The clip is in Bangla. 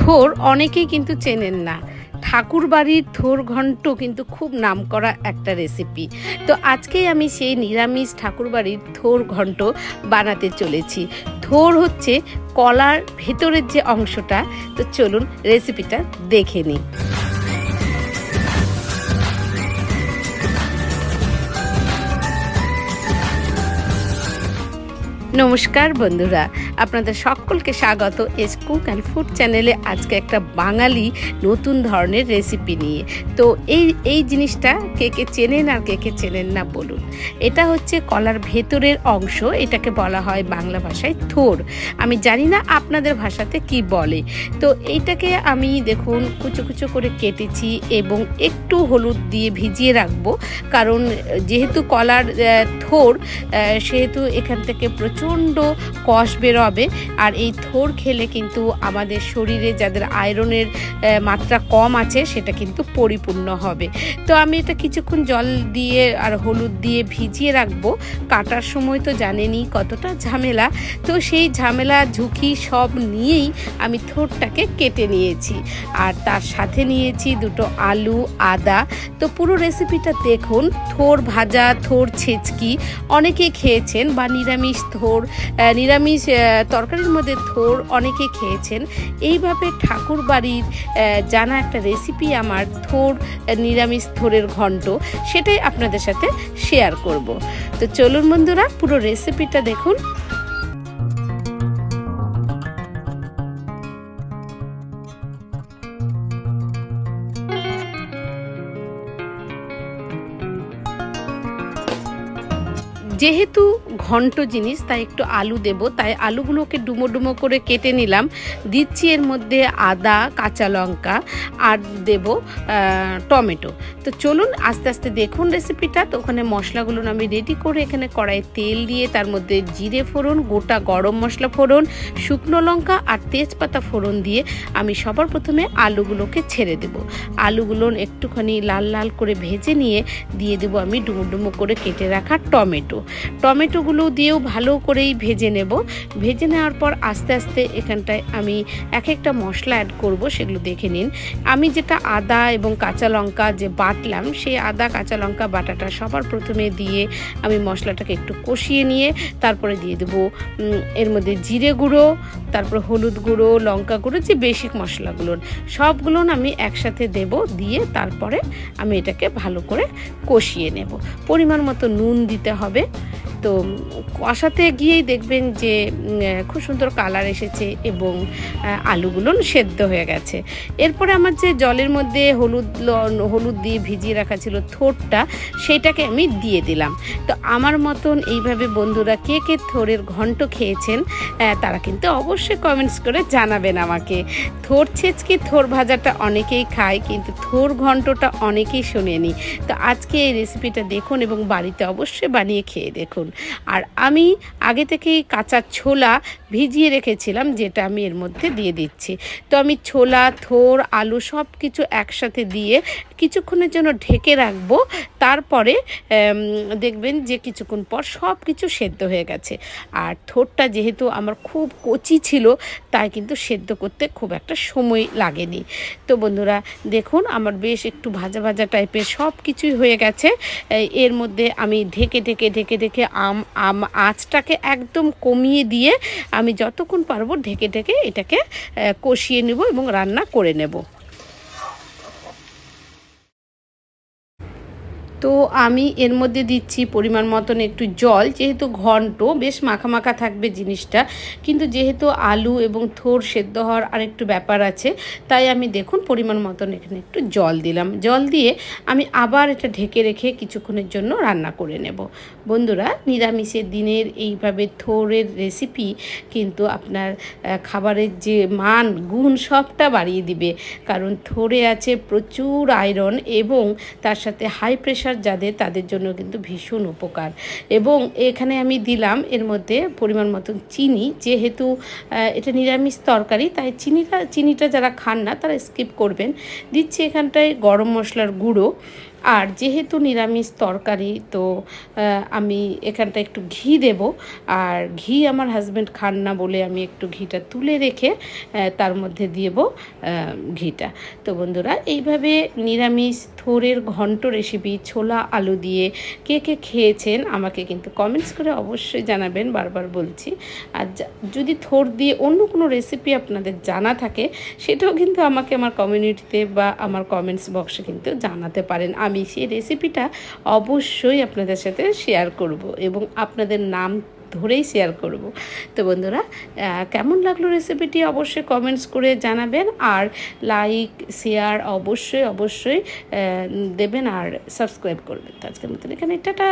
থোর অনেকেই কিন্তু চেনেন না। ঠাকুর বাড়ির থোর ঘন্ট কিন্তু খুব নাম করা একটা রেসিপি তো আজকেই আমি সেই নিরামিষ ঠাকুর বাড়ির থোর ঘন্ট বানাতে চলেছি। থোর হচ্ছে কলার ভেতরের যে অংশটা, তো চলুন রেসিপিটা দেখে নিই। নমস্কার বন্ধুরা, আপনাদের সকলকে স্বাগত এস কুক অ্যান্ড ফুড চ্যানেলে আজকে একটা বাঙালি নতুন ধরনের রেসিপি নিয়ে। তো এই এই জিনিসটা কে কে চেনেন আর কে কে চেনেন না বলুন। এটা হচ্ছে কলার ভেতরের অংশ, এটাকে বলা হয় বাংলা ভাষায় থোর। আমি জানি না আপনাদের ভাষাতে কি বলে। তো এইটাকে আমি দেখুন কুচো কুচো করে কেটেছি এবং একটু হলুদ দিয়ে ভিজিয়ে রাখব। কারণ যেহেতু কলার থোর সেহেতু এখান থেকে প্রচণ্ড কষ বেরোবে আর এই থোর খেলে কিন্তু আমাদের শরীরে যাদের আয়রনের মাত্রা কম আছে, সেটা কিন্তু পরিপূর্ণ হবে। তো আমি এটা কিছুক্ষণ জল দিয়ে আর হলুদ দিয়ে ভিজিয়ে রাখব। কাটার সময় তো জানেনই কতটা ঝামেলা। তো সেই ঝামেলা, ঝুঁকি সব নিয়েই আমি থোরটাকে কেটে নিয়েছি। আর তার সাথে নিয়েছি দুটো আলু, আদা। তো পুরো রেসিপিটা দেখুন, থোর ভাজা, থোর ছেচকি অনেকে খেয়েছেন বা নিরামিষ থোর আহ, নিরামিষ তরকারির মধ্যে থোর অনেকে খেয়েছেন। এইভাবে ঠাকুর বাড়ির জানা একটা রেসিপি আমার থোর নিরামিষ থোরের ঘন্ট সেটাই আপনাদের সাথে শেয়ার করব। তো চলুন বন্ধুরা পুরো রেসিপিটা দেখুন। যেহেতু ঘন্ট জিনিস, তাই একটু আলু দেব। তাই আলুগুলোকে ডুমো ডুমো করে কেটে নিলাম। দিচ্ছি এর মধ্যে আদা, কাঁচা লঙ্কা, আর দেব টমেটো। তো চলুন আস্তে আস্তে দেখুন রেসিপিটা তো ওখানে মশলাগুলো আমি রেডি করে এখানে কড়াই তেল দিয়ে তার মধ্যে জিরে ফোড়ন, গোটা গরম মশলা ফোড়ন, শুকনো লঙ্কা আর তেজপাতা ফোড়ন দিয়ে আমি সবার প্রথমে আলুগুলোকে ছেড়ে দেব। আলুগুলো একটুখানি লাল লাল করে ভেজে নিয়ে দিয়ে দেবো আমি ডুমো ডুমো করে কেটে রাখা টমেটো। টমেটোগুলো দিয়েও ভালো করেই ভেজে নেব। ভেজে নেওয়ার পর আস্তে আস্তে এখানটায় আমি এক একটা মশলা অ্যাড করব, সেগুলো দেখে নিন। আমি যেটা আদা এবং কাঁচা লঙ্কা যে বাটলাম, সেই আদা, কাঁচা লঙ্কা বাটাটা সবার প্রথমে দিয়ে আমি মশলাটাকে একটু কষিয়ে নিয়ে তারপরে দিয়ে দেবো এর মধ্যে জিরে গুঁড়ো, তারপর হলুদ গুঁড়ো, লঙ্কা গুঁড়ো, যে বেসিক মশলাগুলো সবগুলো আমি একসাথে দেব, দিয়ে তারপরে আমি এটাকে ভালো করে কষিয়ে নেব। পরিমাণ মতো নুন দিতে হবে। তো কষাতে গিয়েই দেখবেন যে খুব সুন্দর কালার এসেছে এবং আলুগুলো সেদ্ধ হয়ে গেছে। এরপরে আমার যে জলের মধ্যে হলুদ হলুদ দিয়ে ভিজিয়ে রাখা ছিল থোরটা সেইটাকে আমি দিয়ে দিলাম। তো আমার মতন এইভাবে বন্ধুরা কে কে থোরের ঘন্ট খেয়েছেন তারা কিন্তু অবশ্যই কমেন্টস করে জানাবেন আমাকে। থোর ছেচকি থোর ভাজাটা অনেকেই খায়, কিন্তু থোর ঘন্টটা অনেকেই শোনেনি। তো আজকে এই রেসিপিটা দেখুন এবং বাড়িতে অবশ্যই বানিয়ে খেয়ে দেখুন। আর আমি আগে থেকেই কাঁচা ছোলা ভিজিয়ে রেখেছিলাম, যেটা আমি এর মধ্যে দিয়ে দিচ্ছি। তো আমি ছোলা, থোর, আলু সব কিছু একসাথে দিয়ে কিছুক্ষণের জন্য ঢেকে রাখব, তারপরে দেখবেন যে কিছুক্ষণ পর সব কিছু সেদ্ধ হয়ে গেছে। আর থোরটা যেহেতু আমার খুব কচি ছিল, তাই কিন্তু সেদ্ধ করতে খুব একটা সময় লাগেনি। তো বন্ধুরা, দেখুন আমার বেশ একটু ভাজা ভাজা টাইপের সব কিছুই হয়ে গেছে। এর মধ্যে আমি ঢেকে ঢেকে ঢেকে ঢেকে আম আঁচটাকে একদম কমিয়ে দিয়ে আমি যতক্ষণ পারব ঢেকে ঢেকে এটাকে কষিয়ে নেব এবং রান্না করে নেব। তো আমি এর মধ্যে দিচ্ছি পরিমাণ মতন একটু জল, যেহেতু ঘন্ট, বেশ মাখা থাকবে জিনিসটা। কিন্তু যেহেতু আলু এবং থোর সেদ্ধ হওয়ার আরেকটু ব্যাপার আছে, তাই আমি দেখুন পরিমাণ মতন এখানে একটু জল দিলাম। জল দিয়ে আমি আবার এটা ঢেকে রেখে কিছুক্ষণের জন্য রান্না করে নেব। বন্ধুরা, নিরামিষের দিনের এইভাবে থোরের রেসিপি কিন্তু আপনার খাবারের যে মান, গুণ সবটা বাড়িয়ে দিবে। কারণ থোরে আছে প্রচুর আয়রন এবং তার সাথে হাই প্রেশার যাদের তাদের জন্য কিন্তু ভীষণ উপকার। এবং এখানে আমি দিলাম এর মধ্যে পরিমাণ মতন চিনি, যেহেতু এটা নিরামিষ তরকারি, তাই চিনিটা চিনিটা যারা খান না তারা স্কিপ করবেন। দিচ্ছি এখানটায় গরম মশলার গুঁড়ো। আর যেহেতু নিরামিষ তরকারি, তো আমি এখানটা একটু ঘি দেব। আর ঘি আমার হাজব্যান্ড খান না বলে আমি একটু ঘিটা তুলে রেখে তার মধ্যে দিয়েব ঘিটা। তো বন্ধুরা, এইভাবে নিরামিষ থোরের ঘন্ট রেসিপি ছোলা, আলু দিয়ে কে কে খেয়েছেন আমাকে কিন্তু কমেন্টস করে অবশ্যই জানাবেন, বারবার বলছি। আর যদি থোর দিয়ে অন্য কোনো রেসিপি আপনাদের জানা থাকে, সেটাও কিন্তু আমাকে আমার কমিউনিটিতে বা আমার কমেন্টস বক্সে কিন্তু জানাতে পারেন। আমি সেই রেসিপিটা অবশ্যই আপনাদের সাথে শেয়ার করব এবং আপনাদের নাম ধরেই শেয়ার করব। তো বন্ধুরা কেমন লাগল রেসিপিটি অবশ্যই কমেন্টস করে জানাবেন আর লাইক শেয়ার অবশ্যই অবশ্যই দেবেন আর সাবস্ক্রাইব করবেন। তো আজকের মতন এখানে টাটা!